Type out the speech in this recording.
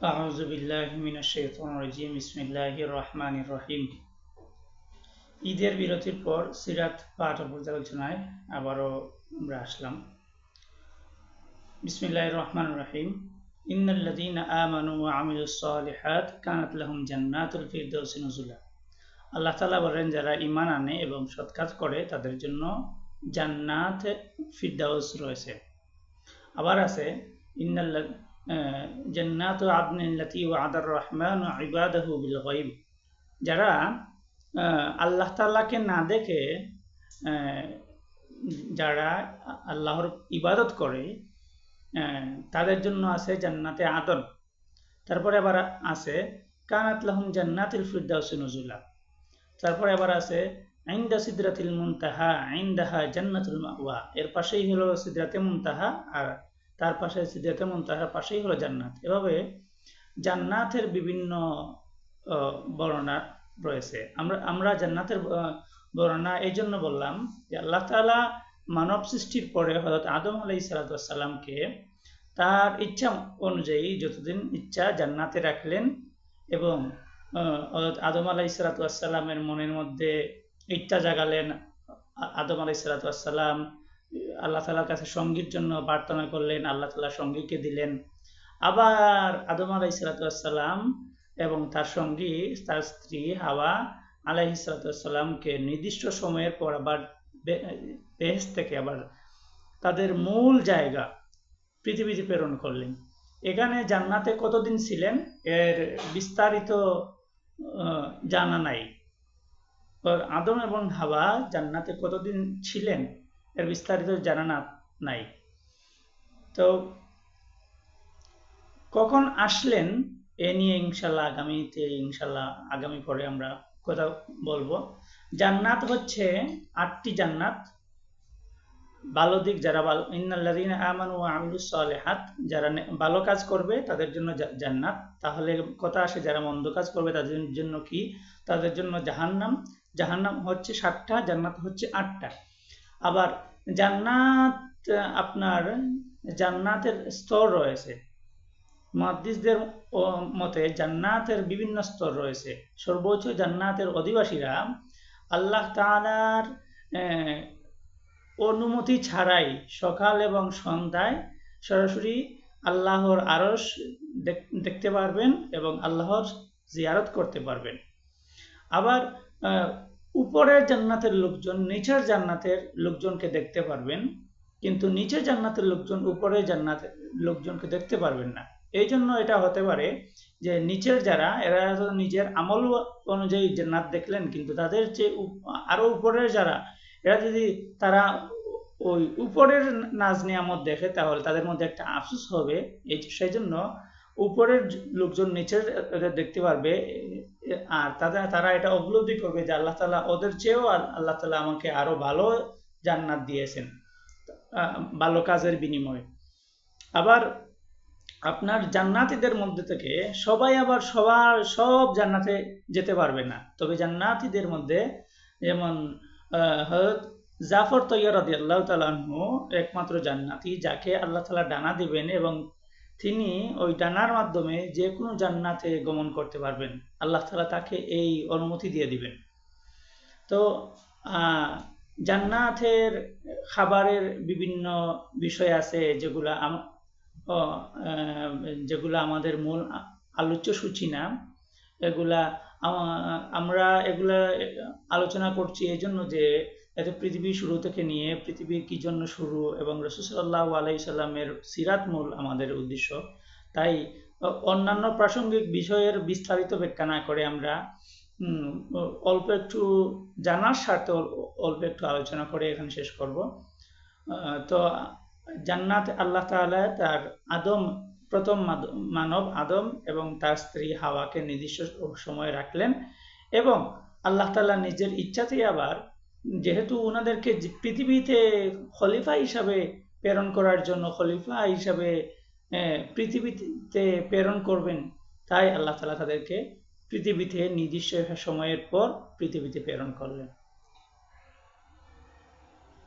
أعوذ بالله من الشيطان الرجيم بسم الله الرحمن الرحيم ঈদের বিরতির পর সিরাত পাঠ পর্যালোচনায় আবারও আমরা আসলাম বিসমিল্লাহ রহমান রহিম ইন্নাল্লাযীনা আমানু ওয়া আমিলুস সালিহাত কানাত লাহুম জান্নাতুল ফিরদাউসি নুজুলা আল্লাহ তাআলা বলেন যারা ঈমান আনে এবং সৎ কাজ করে তাদের জন্য জান্নাত ফিরদাউস রয়েছে আবার আছে ইন্নাল্লা জান্নাত আদনিল্লাতি ওয়াদার রহমান ইবাদাহু বিল গায়ব। যারা আল্লাহ তাআলাকে না দেখে যারা আল্লাহর ইবাদত করে তাদের জন্য আছে জান্নাতে আদন। তারপরে আবার আছে, কানাত লাহুম জান্নাতিল ফিরদাউস নুজুলা। তারপরে আবার আছে আইন্দা সিদরাতিল মুনতাহা আইন্দাহা জান্নাতুল মাওয়া। এর পাশেই হলো সিদরাতে মুনতাহা আর তার পাশে সিদ্ধাতে মুনতাহার পাশেই হলো জান্নাত। এভাবে জান্নাতের বিভিন্ন বর্ণনা রয়েছে। আমরা আমরা জান্নাতের বর্ণনা এই জন্য বললাম যে আল্লাহ তালা মানব সৃষ্টির পরে হজরত আদম আলাই সালাতামকে তার ইচ্ছা অনুযায়ী যতদিন ইচ্ছা জান্নাতে রাখলেন এবং হজরত আদম আলাই সালাতামের মনের মধ্যে ইচ্ছা জাগালেন আদম আলাই সালাতাম আল্লাহ তালার কাছে সঙ্গীর জন্য প্রার্থনা করলেন, আল্লাহ তালা সঙ্গীকে দিলেন। আবার আদম আলাই সালাতাম এবং তার সঙ্গী, তার স্ত্রী হাওয়া আলাহি সালাতামকে নির্দিষ্ট সময়ের পর আবার বেহেস থেকে আবার তাদের মূল জায়গা পৃথিবীতে প্রেরণ করলেন। এখানে জান্নাতে কতদিন ছিলেন? এর বিস্তারিত জানা নাই। আদম এবং হাওয়া জান্নাতে কতদিন ছিলেন? এর বিস্তারিত জানা না, নাই। তো কখন আসলেন এ নিয়ে ইনশাল্লাহ আগামীতে, ইনশাল্লাহ আগামী পরে আমরা কথা বলব। জান্নাত হচ্ছে আটটি জান্নাত। ভালো দিক যারা ভালো ইন্নাল্লাদিন আমান ও আমিলুস যারা ভালো কাজ করবে তাদের জন্য জান্নাত। তাহলে কথা আসে যারা মন্দ কাজ করবে তাদের জন্য কি? তাদের জন্য জাহান্নাম। জাহান্নাম হচ্ছে সাতটা, জান্নাত হচ্ছে আটটা। আবার জান্নাত আপনার জান্নাতের স্তর রয়েছে। মহাদিসদের মতে জান্নাতের বিভিন্ন স্তর রয়েছে। সর্বোচ্চ জান্নাতের অধিবাসীরা আল্লাহ তালার অনুমতি ছাড়াই সকাল এবং সন্ধ্যায় সরাসরি আল্লাহর আরস দেখতে পারবেন এবং আল্লাহর জিয়ারত করতে পারবেন। আবার উপরের জান্নাতের লোকজন, নিচের জান্নাতের লোকজনকে দেখতে পারবেন, কিন্তু নিচের জান্নাতের লোকজন, উপরের জান্নাতের লোকজনকে দেখতে পারবেন না। এই জন্য এটা হতে পারে যে নিচের যারা, এরা নিজের আমল অনুযায়ী জান্নাত দেখলেন, কিন্তু তাদের যে আরও উপরের যারা, এরা যদি তারা ওই উপরের নাজ নিয়ামত দেখে, তাহলে তাদের মধ্যে একটা আফসোস হবে। এই সেই জন্য উপরের লোকজন নিচের দেখতে পারবে, আর তাদের, তারা এটা উপলব্ধি করবে যে আল্লাহ তালা ওদের চেয়েও আল্লাহ তালা আমাকে আরও ভালো জান্নাত দিয়েছেন ভালো কাজের বিনিময়ে। আবার আপনার জান্নাতিদের মধ্যে থেকে সবাই আবার সবার, সব জান্নাতে যেতে পারবে না। তবে জান্নাতিদের মধ্যে যেমন জাফর তৈয়ার আল্লাহ তালাহু একমাত্র জান্নাতি, যাকে আল্লাহ তালা ডানা দিবেন এবং তিনি ওই ডানার মাধ্যমে যে কোনো জান্নাতে গমন করতে পারবেন। আল্লাহ তালা তাকে এই অনুমতি দিয়ে দিবেন। তো জান্নাতের খাবারের বিভিন্ন বিষয় আছে যেগুলা যেগুলা আমাদের মূল আলোচ্য সূচি না। এগুলা আমরা এগুলা আলোচনা করছি এই জন্য যে এতে পৃথিবী শুরু থেকে নিয়ে পৃথিবীর কি জন্য শুরু এবং রসুসাল্লাহ আলাই সাল্লামের সিরাত মূল আমাদের উদ্দেশ্য। তাই অন্যান্য প্রাসঙ্গিক বিষয়ের বিস্তারিত ব্যাখ্যা না করে আমরা অল্প একটু জানার স্বার্থে অল্প একটু আলোচনা করে এখানে শেষ করব। তো, জান্নাত আল্লাহ তাআলা তার আদম, প্রথম মানব আদম এবং তার স্ত্রী হাওয়াকে নির্দিষ্ট সময় রাখলেন এবং আল্লাহ তাআলা নিজের ইচ্ছাতেই আবার যেহেতু ওনাদেরকে পৃথিবীতে খলিফা হিসাবে প্রেরণ করার জন্য, খলিফা হিসাবে পৃথিবীতে প্রেরণ করবেন, তাই আল্লাহ তালা তাদেরকে পৃথিবীতে নির্দিষ্ট সময়ের পর পৃথিবীতে প্রেরণ করলেন।